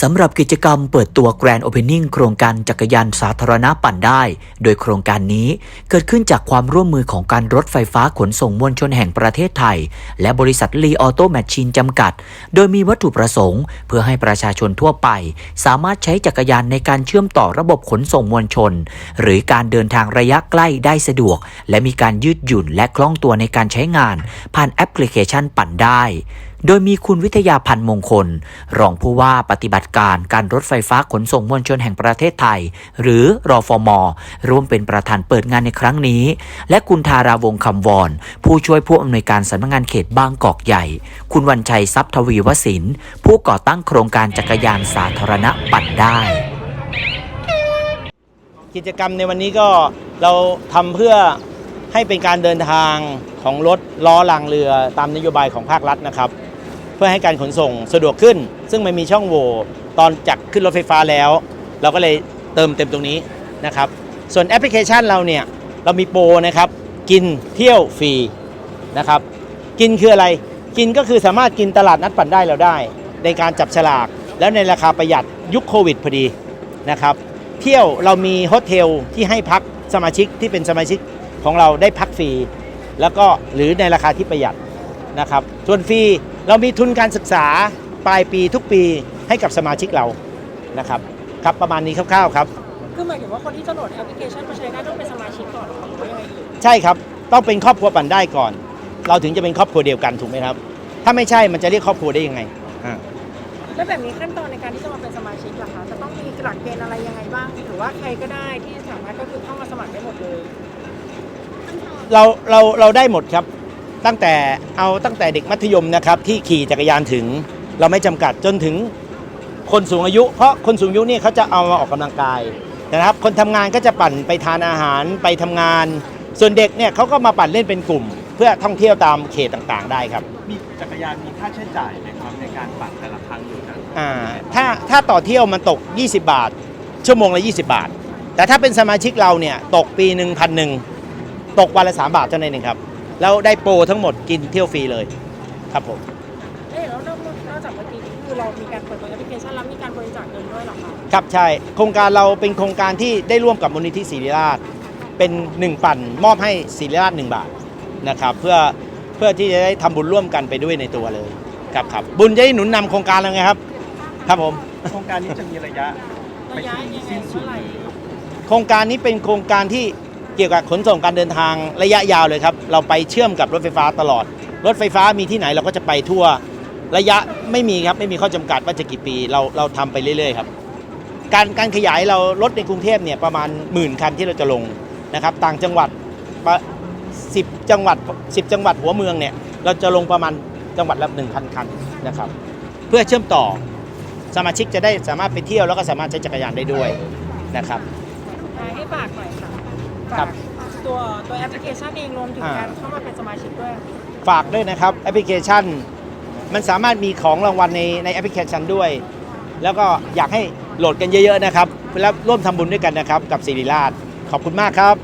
สำหรับกิจกรรมเปิดตัว Grand Opening โครงการจักรยานสาธารณะปั่นได้ โดยโครงการนี้เกิดขึ้นจากความร่วมมือของการรถไฟฟ้าขนส่งมวลชนแห่งประเทศไทย และบริษัทลีออโตแมชชีนจำกัด โดยมีวัตถุประสงค์ เพื่อให้ประชาชนทั่วไป สามารถใช้จักรยานในการเชื่อมต่อระบบขนส่งมวลชน หรือการเดินทางระยะใกล้ได้สะดวก และมีการยืดหยุ่นและคล่องตัวในการใช้งาน ผ่านแอปพลิเคชันปั่นได้ โดยมีคุณวิทยาพันธ์มงคล รองผู้ว่าปฏิบัติการการรถไฟฟ้าขนส่งมวลชนแห่งประเทศไทย หรือรอฟมร่วมเป็นประธานเปิดงานในครั้งนี้ และคุณธาราวงคำวอนผู้ช่วยผู้อำนวยการสำนักงานเขตบางกอกใหญ่ คุณวันชัยทรัพย์ทวีวสินผู้ก่อตั้งโครงการจักรยานสาธารณะปั่นได้ กิจกรรมในวันนี้ก็เราทำเพื่อให้เป็นการเดินทางของรถล้อรางเรือตามนโยบายของภาครัฐนะครับ เพื่อให้การขนส่งสะดวกขึ้น ซึ่งมันมีช่องโหว่ตอนจากขึ้นรถไฟฟ้าแล้ว เราก็เลยเติมเต็มตรงนี้นะครับ ส่วนแอปพลิเคชันเราเนี่ยเรามีโปรนะครับ กินเที่ยวฟรีนะครับ กินคืออะไร กินก็คือสามารถกินตลาดนัดปั่นได้เราได้ ในการจับฉลาก แล้วในราคาประหยัดยุคโควิดพอดีนะครับ เที่ยวเรามีโฮเทลที่ให้พักสมาชิกที่เป็นสมาชิกของเราได้พักฟรี แล้วก็หรือในราคาที่ประหยัดนะครับส่วนฟรี เรามีทุนการศึกษาปลายปีทุกปีให้กับสมาชิกเรานะครับครับประมาณนี้คร่าวๆครับคือหมายถึงว่าคนที่จะโหลดแอปพลิเคชันมาใช้ได้ต้องเป็นสมาชิกก่อนเหรอหรือว่ายังไงอีกใช่ครับต้องเป็นครอบครัวปั่นได้ก่อน เราถึงจะเป็นครอบครัวเดียวกันถูกไหมครับ ถ้าไม่ใช่มันจะเรียกครอบครัวได้ยังไงอ่า แล้วแบบนี้ขั้นตอนในการที่จะมาเป็นสมาชิกล่ะคะจะต้องมีหลักเกณฑ์อะไรยังไงบ้างหรือว่าใครก็ได้ที่สามารถก็คือเข้ามาสมัครได้หมดเลย เราเราเราได้หมดครับ ตั้งแต่เอาตั้งแต่เด็กมัธยมนะครับที่ขี่จักรยานถึง เราไม่จำกัดจนถึงคนสูงอายุ เพราะคนสูงอายุนี่เขาจะเอามาออกกำลังกายนะครับ คนทำงานก็จะปั่นไปทานอาหารไปทำงาน ส่วนเด็กเนี่ยเขาก็มาปั่นเล่นเป็นกลุ่ม เพื่อท่องเที่ยวตามเขตต่างๆ ได้ครับ มีจักรยานมีค่าใช้จ่ายไหมครับในการปั่นแต่ละครั้งอยู่นั้นอ่าถ้าถ้าต่อเที่ยวมันตก 20 บาท ชั่วโมงละ 20 บาท แต่ถ้าเป็นสมาชิกเราเนี่ยตกปีหนึ่งพันหนึ่งตกวันละ 3 บาทเท่านั้นเองครับ แล้วได้โปรทั้งหมดกินเที่ยวฟรีเลยครับผมเอ๊ะแล้วนอกนอกจากเมื่อกี้คือเรามีการเปิดตัวแอปพลิเคชันแล้วมีการบริจาคเงินด้วยเหรอคะครับใช่โครงการเราเป็นโครงการที่ได้ร่วมกับมูลนิธิศิริราช เป็น 1 ปั่นมอบให้ศิริราช1บาทนะครับเพื่อเพื่อที่จะได้ทำบุญร่วมกันไปด้วยในตัวเลยครับครับบุญจะได้หนุนนำโครงการเราไงครับ ครับผม โครงการนี้จะมีระยะ ระยะยังไงเท่าไหร่ โครงการนี้เป็นโครงการที่ เกี่ยวกับขนส่งการเดินทางระยะยาวเลยครับ เราไปเชื่อมกับรถไฟฟ้าตลอด รถไฟฟ้ามีที่ไหนเราก็จะไปทั่วระยะไม่มีครับไม่มีข้อจำกัดว่าจะกี่ปีเราเราทำไปเรื่อยๆครับการการขยายเรารถในกรุงเทพเนี่ยประมาณหมื่นคันที่เราจะลงนะครับต่างจังหวัดสิบจังหวัดสิบจังหวัดหัวเมืองเนี่ยเราจะลงประมาณจังหวัดละหนึ่งพันคันนะครับเพื่อเชื่อมต่อสมาชิกจะได้สามารถไปเที่ยวแล้วก็สามารถใช้จักรยานได้ด้วยนะครับให้ฝากหน่อยค่ะ ฝากตัวตัวแอปพลิเคชันเองรวมถึงอ่าการเข้ามาเป็นสมาชิกด้วย ฝากด้วยนะครับแอปพลิเคชัน มันสามารถมีของรางวัลในในแอปพลิเคชันด้วย แล้วก็อยากให้โหลดกันเยอะๆนะครับแล้วร่วมทำบุญด้วยกันนะครับ กับศิริราชขอบคุณมากครับ